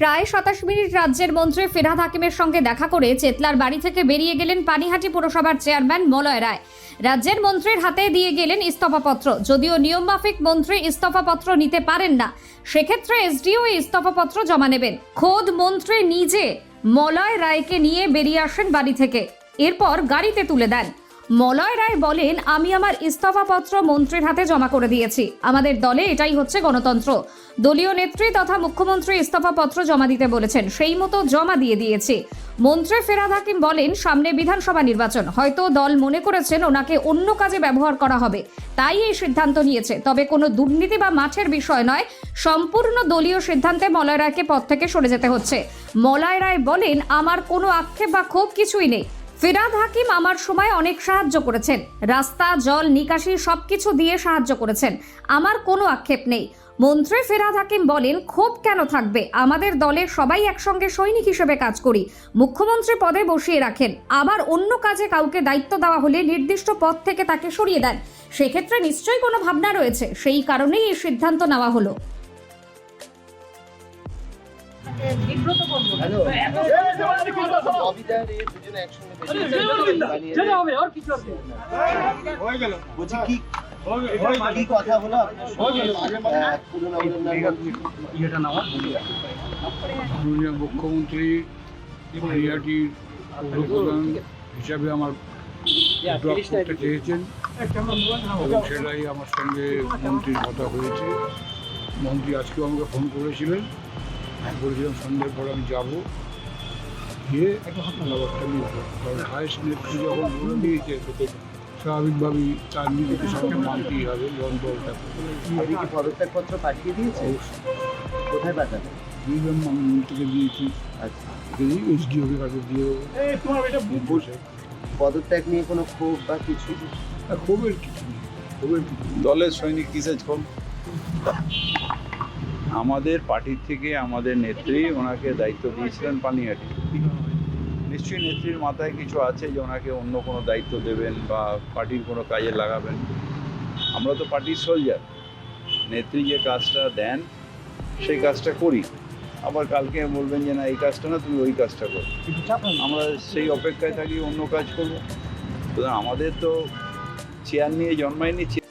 প্রায় সাতাশ মিনিট রাজ্যের মন্ত্রী ফিরহাদ হাকিমের সঙ্গে দেখা করে চেতলার বাড়ি থেকে বেরিয়ে গেলেন পানিহাটি পুরসভার চেয়ারম্যান মলয় রায়। রাজ্যের মন্ত্রীর হাতে দিয়ে গেলেন ইস্তফাপত্র। যদিও নিয়মমাফিক মন্ত্রী ইস্তফাপত্র নিতে পারেন না, সেক্ষেত্রে এসডিও ইস্তফাপত্র জমা নেবেন। খোদ মন্ত্রী নিজে মলয় রায়কে নিয়ে বেরিয়ে আসেন বাড়ি থেকে। এরপর গাড়িতে তুলে দেন। মলয় রায় বলেন, আমি আমার ইস্তফাপত্র মন্ত্রীর হাতে জমা করে দিয়েছি। আমাদের দলে এটাই হচ্ছে গণতন্ত্র। দলীয় নেত্রী তথা মুখ্যমন্ত্রী ইস্তফাপত্র জমা দিতে বলেছেন, সেই মতো জমা দিয়ে দিয়েছি। মন্ত্রী ফেরাদ হাকিম বলেন, সামনে বিধানসভা নির্বাচন। হয়তো দল মনে করেছেন ওনাকে অন্য কাজে ব্যবহার করা হবে। তাই এই সিদ্ধান্ত নিয়েছে। তবে কোনো দুর্নীতি বা মাঠের বিষয় নয়, সম্পূর্ণ দলীয় সিদ্ধান্তে মলয় রায়কে পদ থেকে সরে যেতে হচ্ছে। মলয় রায় বলেন, আমার কোনো আক্ষেপ বা ক্ষোভ কিছুই নেই। ফিরাদ হাকিম আমার সময় অনেক সাহায্য করেছেন। রাস্তা, জল, নিকাশি সবকিছু দিয়ে সাহায্য করেছেন। আমার কোনো আক্ষেপ নেই। মন্ত্রী ফেরাদ হাকিম বলেন, ক্ষোভ কেন থাকবে? আমাদের দলের সবাই একসঙ্গে সৈনিক হিসেবে কাজ করি। মুখ্যমন্ত্রী পদে বসিয়ে রাখেন। আবার অন্য কাজে কাউকে দায়িত্ব দেওয়া হলে নির্দিষ্ট পদ থেকে তাকে সরিয়ে দেন। সেক্ষেত্রে নিশ্চয়ই কোনো ভাবনা রয়েছে। সেই কারণেই এই সিদ্ধান্ত নেওয়া হলো। বলছি কি? কি কথা হলো মাননীয় মুখ্যমন্ত্রী হিসাবে আমার ড্রপ করতে চেয়েছেন। এবং সেটাই আমার সঙ্গে মন্ত্রীর কথা হয়েছে। মন্ত্রী আজকেও আমাকে ফোন করেছিলেন। আমি বলেছিলাম সন্ধ্যের পর আমি যাব। গিয়ে ব্যাপারটা নিয়ে কারণ হায়েস্ট নেত্রী যখন বলে দিয়েছে তো স্বাভাবিকভাবেই তার নিজেকে সঙ্গে মানতেই হবে পদত্যাগপত্র পাঠিয়ে অবশ্যই। কোথায় দিয়েছি। আচ্ছা। এসডিওকে কাছে দিয়ে দেবো। পদত্যাগ নিয়ে কোনো ক্ষোভ বা কিছু? আর ক্ষোভের কিছু নেই। ক্ষোভের কিছু দলের সৈনিক কিসের ক্ষোভ? আমাদের পার্টির থেকে আমাদের নেত্রী ওনাকে দায়িত্ব দিয়েছিলেন পানিহাটি। নিশ্চয়ই নেত্রীর মাথায় কিছু আছে যে ওনাকে অন্য কোনো দায়িত্ব দেবেন বা পার্টির কোনো কাজে লাগাবেন। আমরা তো পার্টির সোলজার নেত্রী যে কাজটা দেন, সেই কাজটা করি। আবার কালকে বলবেন যে, না, এই কাজটা না, তুমি ওই কাজটা করো। আমরা সেই অপেক্ষায় থাকি, অন্য কাজ করব। আমাদের তো চেয়ার নিয়ে জন্মায়নি চেয়ার